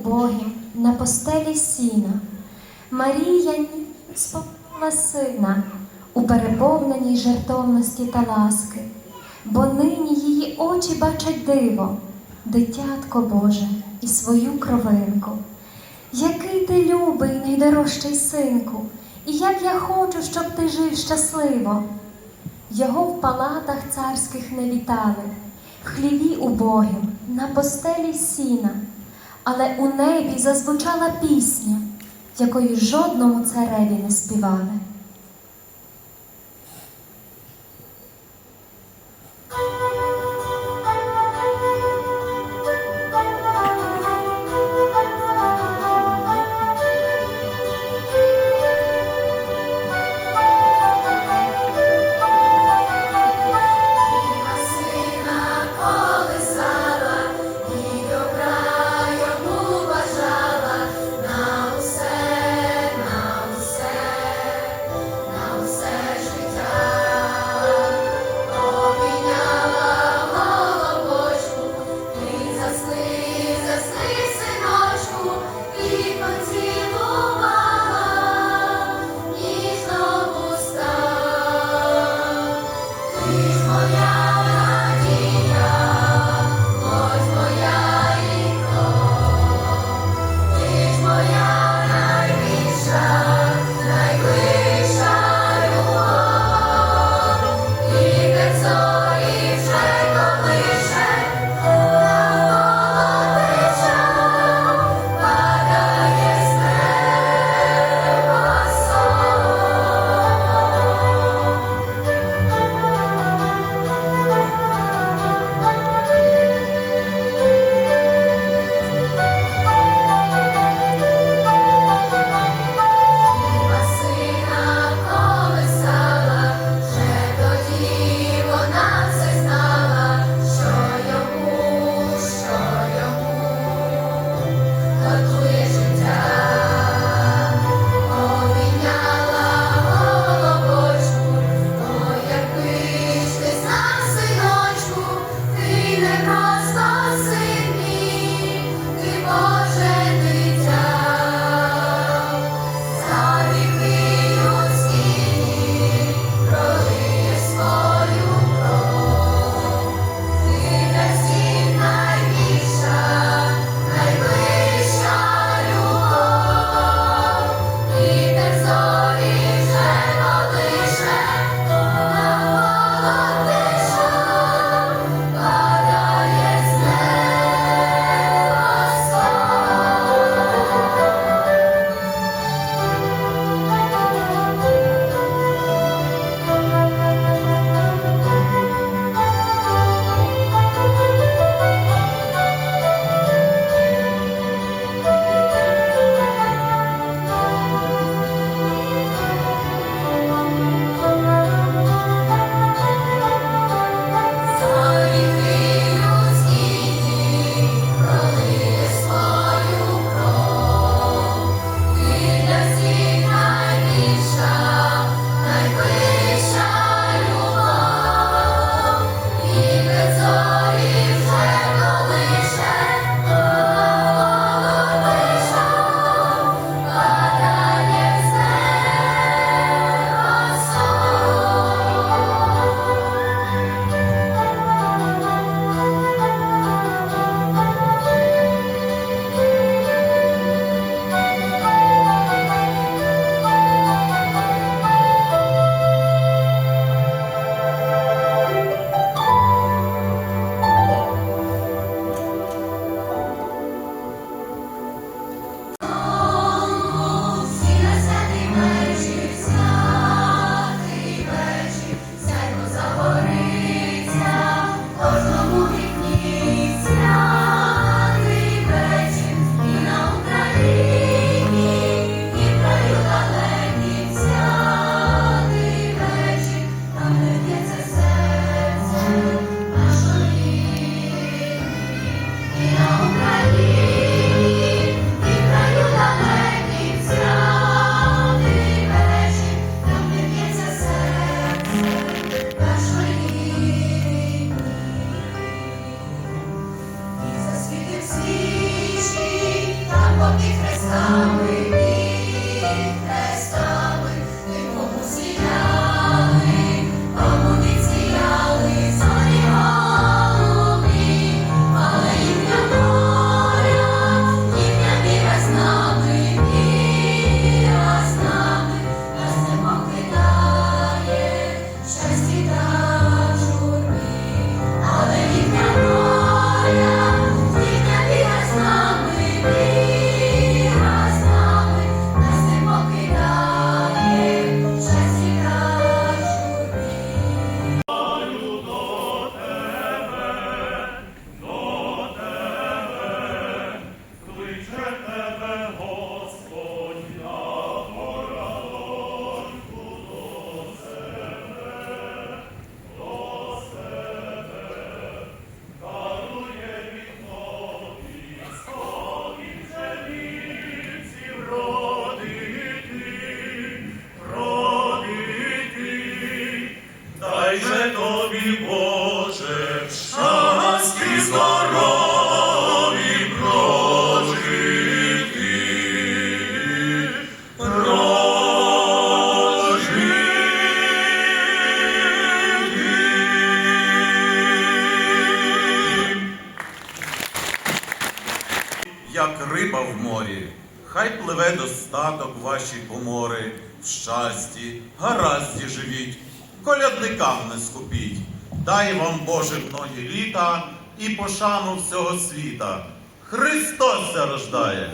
убогим на постелі сіна. Марія спомнила сина у переповненій жертовності та ласки, бо нині її очі бачать диво, дитятко Боже і свою кровинку. Який ти любий, найдорожчий синку, і як я хочу, щоб ти жив щасливо. Його в палатах царських не вітали, в хліві убогим, на постелі сіна, але у небі зазвучала пісня, якої жодному цареві не співали. пливе достаток ваші помори, в щасті, гаразді живіть, колядникам не скупіть, дай вам Боже многі літа і пошану всього світа. Христос рождає.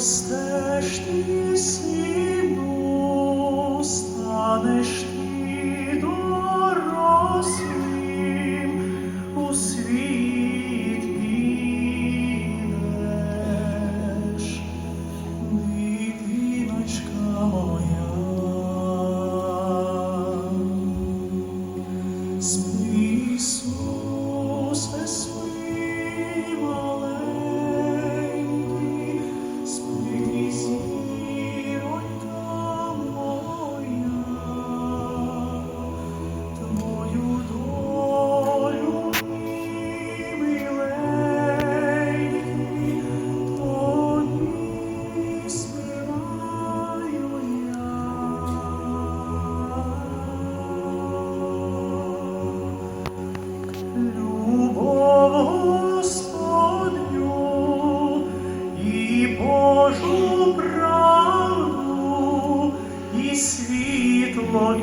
ростеш ти сім. more